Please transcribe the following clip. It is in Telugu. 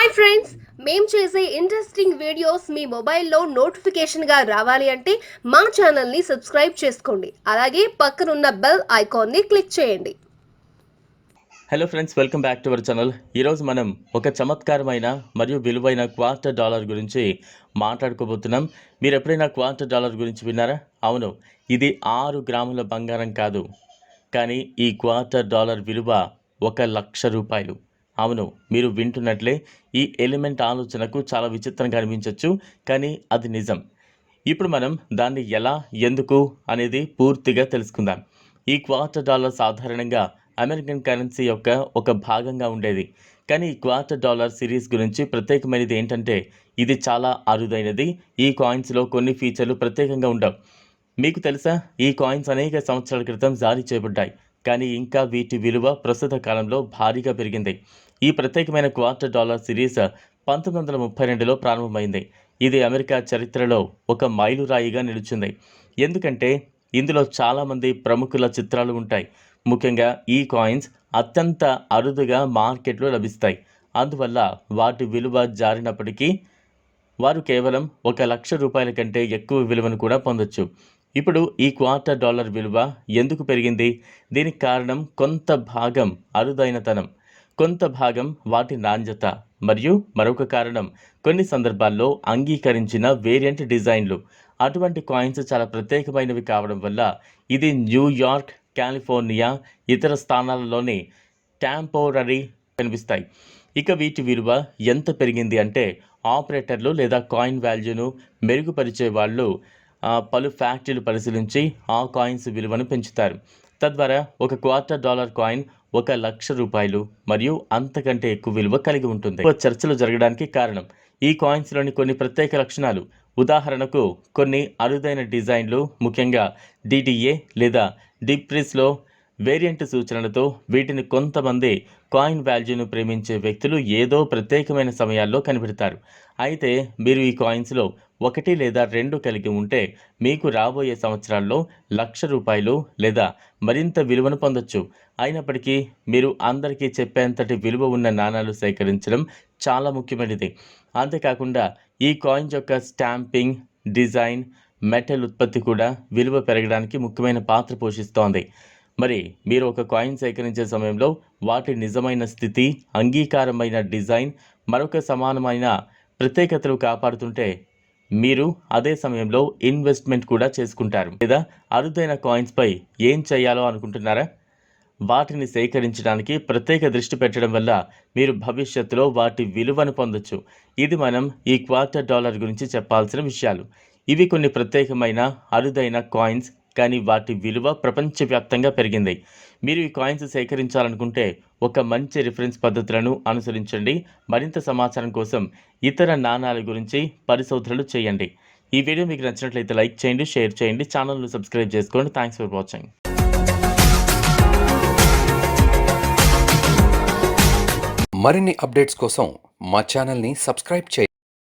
హాయ్ ఫ్రెండ్స్ మేము చేసే ఇంట్రెస్టింగ్ వీడియోస్ మీ మొబైల్లో నోటిఫికేషన్గా రావాలి అంటే మా ఛానల్ని సబ్స్క్రైబ్ చేసుకోండి. అలాగే పక్కనున్న బెల్ ఐకాన్ని క్లిక్ చేయండి. Hello friends welcome back to our channel ఈరోజు మనం ఒక చమత్కారమైన మరియు విలువైన క్వార్టర్ డాలర్ గురించి మాట్లాడుకోబోతున్నాం. మీరు ఎప్పుడైనా క్వార్టర్ డాలర్ గురించి విన్నారా? అవును ఇది ఆరు గ్రాముల బంగారం కాదు. కానీ ఈ క్వార్టర్ డాలర్ విలువ ఒక లక్ష రూపాయలు. అవును మీరు వింటున్నట్లే ఈ ఎలిమెంట్ ఆలోచనకు చాలా విచిత్రంగా అనిపించవచ్చు కానీ అది నిజం. ఇప్పుడు మనం దాన్ని ఎలా ఎందుకు అనేది పూర్తిగా తెలుసుకుందాం. ఈ క్వార్టర్ డాలర్ సాధారణంగా అమెరికన్ కరెన్సీ యొక్క ఒక భాగంగా ఉండేది. కానీ ఈ క్వార్టర్ డాలర్ సిరీస్ గురించి ప్రత్యేకమైనది ఏంటంటే ఇది చాలా అరుదైనది. ఈ కాయిన్స్లో కొన్ని ఫీచర్లు ప్రత్యేకంగా ఉండవు. మీకు తెలుసా ఈ కాయిన్స్ అనేక సంవత్సరాల క్రితం జారీ చేయబడ్డాయి. కానీ ఇంకా వీటి విలువ ప్రస్తుత కాలంలో భారీగా పెరిగింది. ఈ ప్రత్యేకమైన క్వార్టర్ డాలర్ సిరీస్ పంతొమ్మిది వందల ముప్పై రెండులో ప్రారంభమైంది. ఇది అమెరికా చరిత్రలో ఒక మైలురాయిగా నిలిచింది. ఎందుకంటే ఇందులో చాలామంది ప్రముఖుల చిత్రాలు ఉంటాయి. ముఖ్యంగా ఈ కాయిన్స్ అత్యంత అరుదుగా మార్కెట్లో లభిస్తాయి. అందువల్ల వాటి విలువ జారినప్పటికీ వారు కేవలం ఒక లక్ష రూపాయల కంటే ఎక్కువ విలువను కూడా పొందొచ్చు. ఇప్పుడు ఈ క్వార్టర్ డాలర్ విలువ ఎందుకు పెరిగింది? దీనికి కారణం కొంత భాగం అరుదైనతనం కొంత భాగం వాటి నాణ్యత మరియు మరొక కారణం కొన్ని సందర్భాల్లో అంగీకరించిన వేరియంట్ డిజైన్లు. అటువంటి కాయిన్స్ చాలా ప్రత్యేకమైనవి కావడం వల్ల ఇది న్యూయార్క్ కాలిఫోర్నియా ఇతర స్థానాలలోని టెంపోరరీ కనిపిస్తాయి. ఇక వీటి విలువ ఎంత పెరిగింది అంటే ఆపరేటర్లు లేదా కాయిన్ వాల్యూను మెరుగుపరిచే వాళ్ళు పలు ఫ్యాక్టరీలు పరిశీలించి ఆ కాయిన్స్ విలువను పెంచుతారు. తద్వారా ఒక క్వార్టర్ డాలర్ కాయిన్ ఒక లక్ష రూపాయలు మరియు అంతకంటే ఎక్కువ విలువ కలిగి ఉంటుంది. ఎక్కువ చర్చలు జరగడానికి కారణం ఈ కాయిన్స్లోని కొన్ని ప్రత్యేక లక్షణాలు. ఉదాహరణకు కొన్ని అరుదైన డిజైన్లు ముఖ్యంగా డిడిఏ లేదా డిప్రిస్లో వేరియంట్ సూచనలతో వీటిని కొంతమంది కాయిన్ వాల్యూను ప్రేమించే వ్యక్తులు ఏదో ప్రత్యేకమైన సమయాల్లో కనిపెడతారు. అయితే మీరు ఈ కాయిన్స్లో ఒకటి లేదా రెండు కలిగి ఉంటే మీకు రాబోయే సంవత్సరాల్లో లక్ష రూపాయలు లేదా మరింత విలువను పొందొచ్చు. అయినప్పటికీ మీరు అందరికీ చెప్పేంతటి విలువ ఉన్న నాణాలు సేకరించడం చాలా ముఖ్యమైనది. అంతేకాకుండా ఈ కాయిన్ యొక్క స్టాంపింగ్ డిజైన్ మెటల్ ఉత్పత్తి కూడా విలువ పెరగడానికి ముఖ్యమైన పాత్ర పోషిస్తోంది. మరి మీరు ఒక కాయిన్ సేకరించే సమయంలో వాటి నిజమైన స్థితి అంగీకారమైన డిజైన్ మరొక సమానమైన ప్రత్యేకతలు కాపాడుతుంటే మీరు అదే సమయంలో ఇన్వెస్ట్మెంట్ కూడా చేసుకుంటారు. లేదా అరుదైన కాయిన్స్పై ఏం చేయాలో అనుకుంటున్నారా? వాటిని సేకరించడానికి ప్రత్యేక దృష్టి పెట్టడం వల్ల మీరు భవిష్యత్తులో వాటి విలువను పొందొచ్చు. ఇది మనం ఈ క్వార్టర్ డాలర్ గురించి చెప్పాల్సిన విషయాలు. ఇవి కొన్ని ప్రత్యేకమైన అరుదైన కాయిన్స్ కానీ వాటి విలువ ప్రపంచవ్యాప్తంగా పెరిగింది. మీరు ఈ కాయిన్స్ సేకరించాలనుకుంటే ఒక మంచి రిఫరెన్స్ పద్ధతులను అనుసరించండి. మరింత సమాచారం కోసం ఇతర నాణాల గురించి పరిశోధనలు చేయండి. ఈ వీడియో మీకు నచ్చినట్లయితే లైక్ చేయండి షేర్ చేయండి ఛానల్ను సబ్స్క్రైబ్ చేసుకోండి. Thanks for watching. మరిన్ని అప్డేట్స్ కోసం మా ఛానల్ని సబ్స్క్రైబ్ చేయండి.